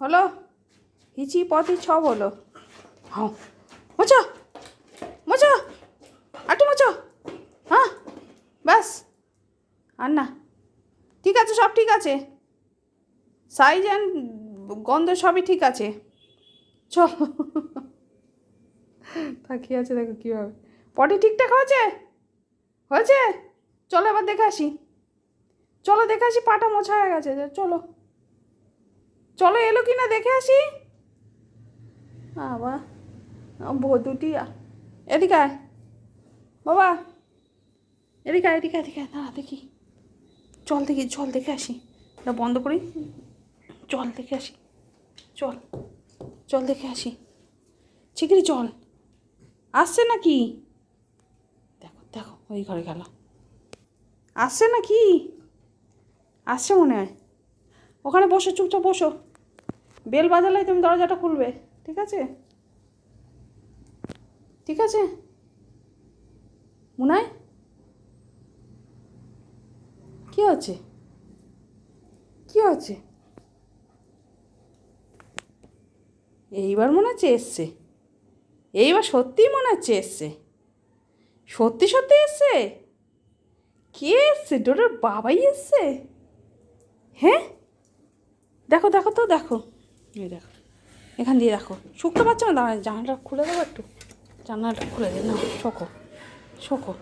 হলো? হিচি পথি সব হলো হ্যাঁ মোচো মোচো আটু মোচো। হ্যাঁ ব্যাস। আর না ঠিক আছে, সব ঠিক আছে? সাইজ অ্যান্ড গন্ধ সবই ঠিক আছে। চল তাকিয়ে আছে, দেখো কীভাবে। পটি ঠিকঠাক হয়েছে? হয়েছে? চলো এবার দেখে আসি। চলো দেখে আসি, পাটা মোছা হয়ে গেছে। চলো। চলো এলো কি না দেখে আসি। বাবা বউ দুটি আয়। বাবা এদিকে আয়, এদিকে আয়, দাঁড়া দেখি। চল দেখি চল দেখে আসি। এটা বন্ধ করি। চল দেখে আসি। চল চল দেখে আসি। শিগগিরি চল। আসছে নাকি? দেখো দেখো ওই ঘরে গেল। আসছে নাকি? আসছে মনে হয়। ওখানে বসো চুপচাপ বসো। বেল বাজালেই তুমি দরজাটা খুলবে, ঠিক আছে? ঠিক আছে? মনে হয় কি আছে কি আছে এইবার মনে হচ্ছে এসছে। এইবার সত্যিই মনে হচ্ছে এসছে। সত্যি সত্যি এসছে? কে এসছে? ডোডোর বাবাই এসছে? হ্যাঁ? দেখো দেখো তো, দেখো। এই দেখো, এখান দিয়ে দেখো। শুকতে পারছ না? দাঁড়া, জানালাটা খুলে দেবো একটু। জানালাটা খুলে দে, না, শোকো শোকো।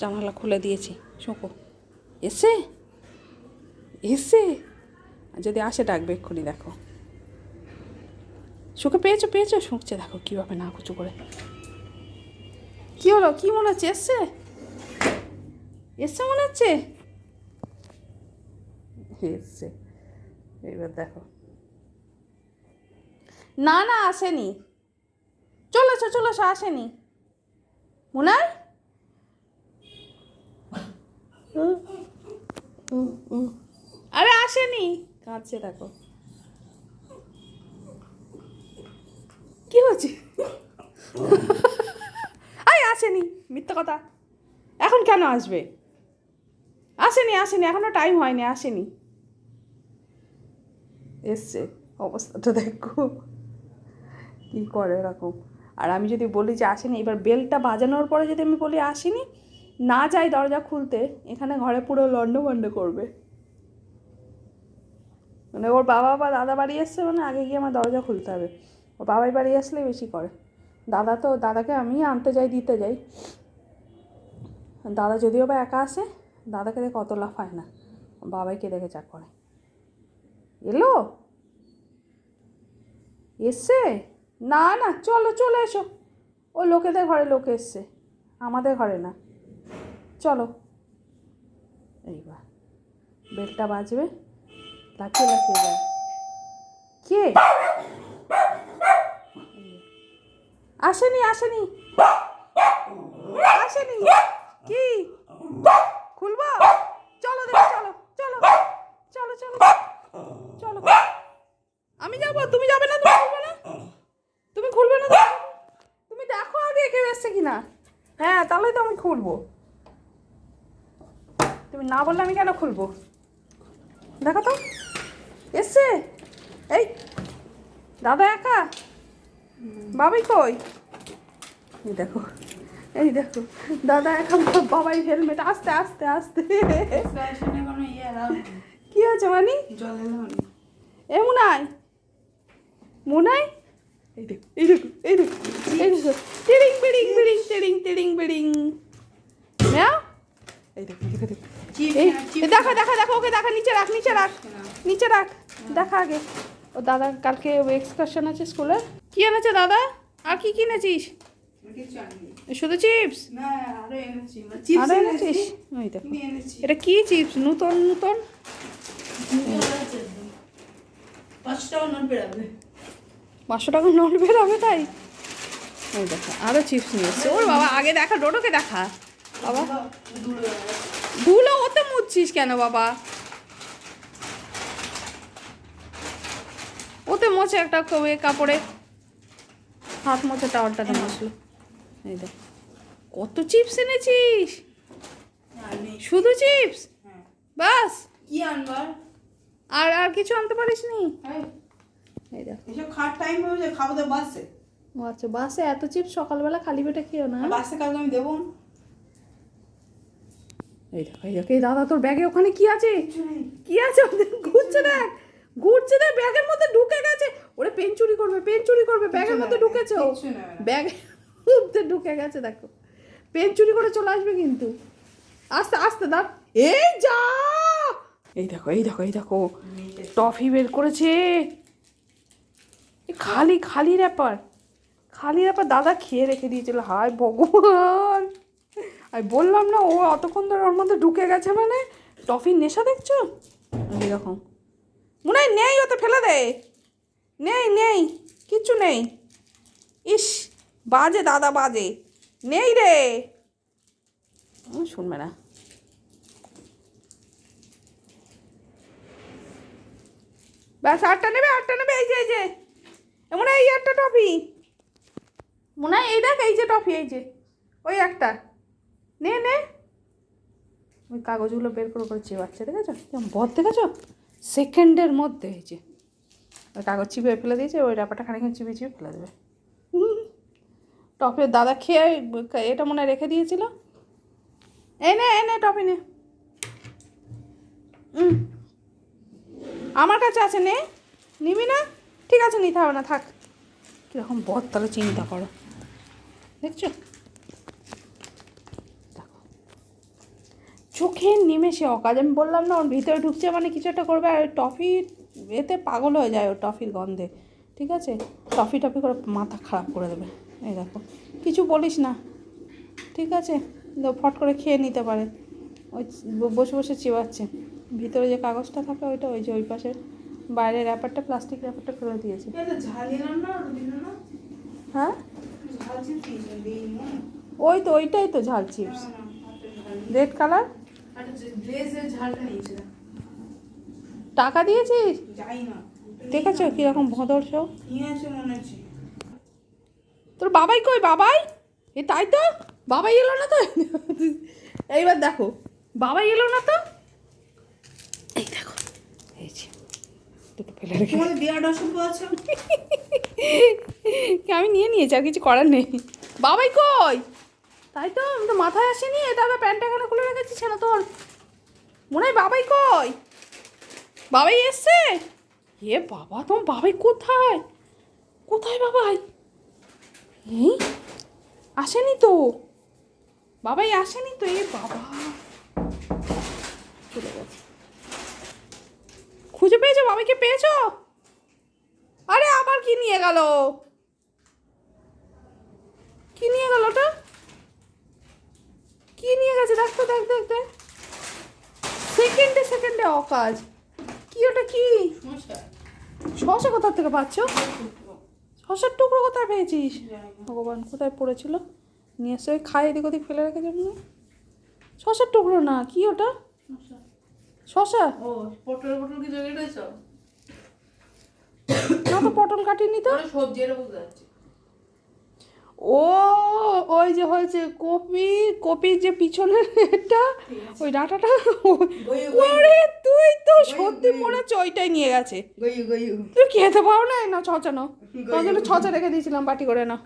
জানালা খুলে দিয়েছি, শোকো। এসে? এসে? যদি আসে, ডাকবে এক্ষুনি, দেখো। শুকে, পেয়েছ পেয়েছ? শুকছে, দেখো, কীভাবে না কুচু করে। কী হলো? কী মনে হচ্ছে? এসছে? এসছে মনে হচ্ছে? এসছে। এবার দেখো। না না, আসেনি। চলে এসো চলে এসো, আসেনি। মুনার? আরে, আসেনি। কাঁদছে, দেখো। কি হচ্ছে আরে, আসেনি। মিথ্যা কথা। এখন কেন আসবে? আসেনি আসেনি। এখনও টাইম হয়নি, আসেনি। এসছে। অবস্থাটা দেখো। কী করে এরকম? আর আমি যদি বলি যে আসেনি, এবার বেলটা বাজানোর পরে যদি আমি বলি আসেনি, না যাই দরজা খুলতে, এখানে ঘরে পুরো লন্ডভন্ড করবে। মানে ওর বাবা বা দাদা বাড়ি এসছে মানে আগে গিয়ে আমার দরজা খুলতে হবে। ওর বাবাই বাড়ি আসলে বেশি করে। দাদা তো, দাদাকে আমি আনতে যাই, দিতে যাই। দাদা যদিও বা একা আসে দাদাকে দেখে অত লাফায় না। বাবাইকে দেখে চা করে। এলো? এসছে? না না, চলো, চলে এসো। ও লোকেদের ঘরে লোক এসছে। আমাদের ঘরে না। চলো। এইবার বেলটা বাজবে। লাফিয়ে লাফিয়ে যায়। কে? আসেনি আসেনি। আসেনি। কি? খুলবো? চলো দেখো চলো চলো। চলো চলো। চলো। আমি যাব, তুমি যাবে না, তুমি খুলবে না তো? তুমি দেখো এসছে কিনা হ্যাঁ তাহলে তো আমি খুলবো। তুমি না বললে আমি কেন খুলবো? দেখো তো এসছে। এই দাদা একা? বাবাই কই? এই দেখো এই দেখো দাদা একা বাবাই হেলমেট আস্তে আস্তে আস্তে। কি হয়েছে মানি? এ মুনাই মুনাই? এই দেখো এই দেখো এই দেখো এই দেখো টিড়িং বিড়িং বিড়িং টিড়িং টিড়িং বিড়িং এই দেখো দেখো দেখো এই এই দেখা দেখা দেখো ওকে দেখা নিচে রাখ নিচে রাখ নিচে রাখ দেখা আগে। ও দাদা কালকে এক্সকারশন আছে স্কুলে। কি এনেছে দাদা? আর কি কিনেছিস? শুধু চিপস? আর এনেছিস? ওই দেখো। এটা কি চিপস? নূতন নূতন? পাঁচশো টাকা নোট বেরোবে তাই? ওই দেখো আরও চিপস নিয়ে এসছে। ওর বাবা আগে দেখা ডোডোকে দেখা। বাবা ধুলো ওতে মুছছিস কেন বাবা? ওতে মোছে একটা কবে কাপড়ে। হাত মোছে টাওয়ারটাতে মুছলো? এই দেখ কত চিপস এনেছিস? শুধু চিপস বাস। কি আনবার? আর আর কিছু আনতে পারিস নি হ্যাঁ এই দেখো। এসব খাওয়ার টাইম হয়ে যায় খাব তো বাসে। ও আচ্ছা বাসে এত চিপস সকালবেলা খালি পেটে খেও না? বাসে কাউকে আমি দেবো এই দেখো এই দেখো এই দাদা তোর ব্যাগে ওখানে কি আছে? কি আছে ঘুরছে দেখ ঘুরছে দেখ ব্যাগের মধ্যে ঢুকে গেছে। ওরে পেন চুরি করবে পেন চুরি করবে ব্যাগের মধ্যে ঢুকেছে। ব্যাগের মধ্যে ঢুকে গেছে দেখো। পেন চুরি করে চলে আসবে কিন্তু। আস্তে আস্তে দাও এই যা! এই দেখো এই দেখো এই দেখো। টফি বের করেছে। খালি খালি র্যাপার। খালি র্যাপার দাদা খেয়ে রেখে দিয়েছিল। হায় ভগবান। আমি বললাম না ও অতক্ষণ ধরে ওর মধ্যে ঢুকে গেছে মানে? টফির নেশা দেখছ? এরকম মনে হয় নেই ওতে ফেলে দে। নেই নেই কিচ্ছু নেই। ইস বাজে দাদা বাজে। নেই রে। শুনবে না। ব্যাস আটটা নেবে আটটা নেবে এই যে এই যে। মনে হয় এই একটা টফি মনে হয় এই দেখ, এই যে টফি এই যে। ওই একটা। নে নে। ওই কাগজগুলো বের করে করে চিবাচ্ছে, দেখেছ? কেমন বদ, দেখেছ? সেকেন্ডের মধ্যে যে। ওই কাগজ চিপিয়ে ফেলে দিয়েছে, ওই ব্যাপারটা খানিকক্ষণ চিবিয়ে চিপিয়ে ফেলে দেবে। টপের দাদা খেয়ে এটা মনে রেখে দিয়েছিল। এই নে এই নে টপি নে। আমার কাছে আছে, নে। নিবি না? ঠিক আছে, নিতে হবে না, থাক। কীরকম তাহলে চিন্তা করো। দেখছ? দেখো। চোখের নিমেষে অকাজ। আমি বললাম না ওর ভিতরে ঢুকছে মানে কিছু একটা করবে, আর টফি এতে পাগল হয়ে যায় ও টফির গন্ধে, ঠিক আছে? টফি টফি করে মাথা খারাপ করে দেবে। এই দেখো। কিছু বলিস না, ঠিক আছে? ফট করে খেয়ে নিতে পারে। ওই বসে বসে চিবাচ্ছে। ভিতরে যে কাগজটা থাকে ওইটা, ওই যে ওই পাশে বাইরের র্যাপারটা প্লাস্টিক র্যাপারটা ফেলে দিয়েছি। হ্যাঁ? ওই তো ওইটাই তো ঝাল চিপস। রেড কালার টাকা দিয়েছিস? যাই না। দেখেছ কীরকম ভদর সব? তোর বাবাই কই বাবাই? এ তাই তো? বাবাই এলো না তো? এইবার দেখো। বাবাই এলো না তো এই দেখো এই যে ফেলে রেখে আমি নিয়ে নিয়েছি আর কিছু করার নেই। বাবাই কই? তাই তো আমি তো মাথায় আসেনি। এটা আবার প্যান্টটা এখানে খুলে রেখেছিস না তোর। মনে হয় বাবাই কই? বাবাই এসছে? এ বাবা তোমার বাবাই কোথায়? কোথায় বাবাই? এই আসেনি তো। বাবাই আসেনি তো এ বাবা। চলে গেছে। খুঁজে পেয়েছ? বাবাইকে পেয়েছ? আরে আবার কি নিয়ে গেল? কি নিয়ে গেল ওটা? কি নিয়ে গেছে? দেখ তো দেখ দেখ দেখ। সেকেন্ডে সেকেন্ডে অকাজ। কি ওটা কি? শশা কোথা থেকে পাচ্ছ? শশার টুকরো কোথায় পেয়েছিস? ভগবান কোথায় পড়েছিল? নিয়ে এসে ওই খাই এদিক ওদিক ফেলে রেখেছে হয়। শশার টুকরো না কি ওটা? শশা? ও পটল পটল কি জেগে রয়েছ? না তো পটল কাটিনি তো। সবজি এটা বুঝতে পারছি ও ওই যে হয়েছে কপি কপির যে পিছনের এটা ওই ডাটাটা। ওরে তুই তো সত্যি মনে হচ্ছে ওইটাই নিয়ে গেছে। তুই খেতে পারো না? না ছচানো জন্য ছচা রেখে দিয়েছিলাম বাটি করে না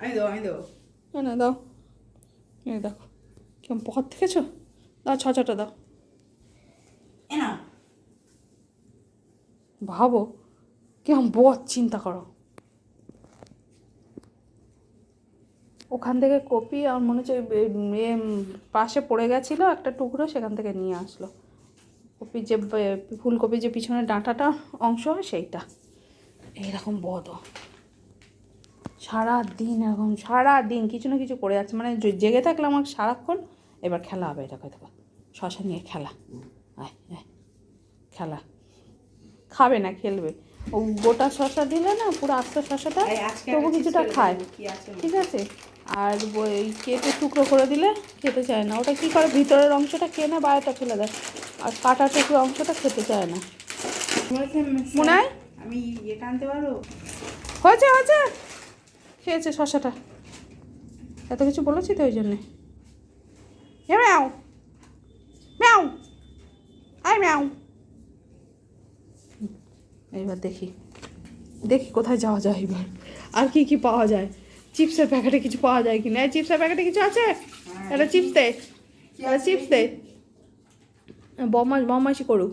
না দাও। এই দেখো কেমন পথ দেখেছ? দাও ছচাটা দাও। এ না। ভাবো কেমন বদ চিন্তা করো। ওখান থেকে কপি আর মনে হচ্ছে পাশে পড়ে গেছিল একটা টুকরো, সেখান থেকে নিয়ে আসলো। কপির যে ফুলকপির যে পিছনের ডাঁটাটা অংশ হয় সেইটা। এইরকম বদ। সারা দিন এরকম সারা দিন কিছু না কিছু করে যাচ্ছে। মানে জেগে থাকলে আমার সারাক্ষণ এবার খেলা হবে, এটা দেখো শশা নিয়ে খেলা। খেলা। খাবে না খেলবে। ও গোটা শশা দিলে না পুরো আস্ত শশাটা তবু কিছুটা খায়। ঠিক আছে? আর ওই কেটে টুকরো করে দিলে খেতে চায় না। ওটা কী করে ভিতরের অংশটা খেয়ে না বাইরেটা ফেলে দেয় আর কাটা টুকরো অংশটা খেতে চায় না। মনে হয়? আমি এটা আনতে পারব? হয়েছে হয়েছে। খেয়েছে শশাটা। এত কিছু বলেছি তো ওই জন্যে। ম্যাও। ম্যাও। ম্যাও এবার দেখি। দেখি কোথায় যাওয়া যায় এবার। আর কি কি পাওয়া যায়? চিপসের প্যাকেটে কিছু পাওয়া যায় কি না চিপসের প্যাকেটে কিছু আছে? একটা চিপস দে। একটা চিপস দে। বমাস বমাসি করুক।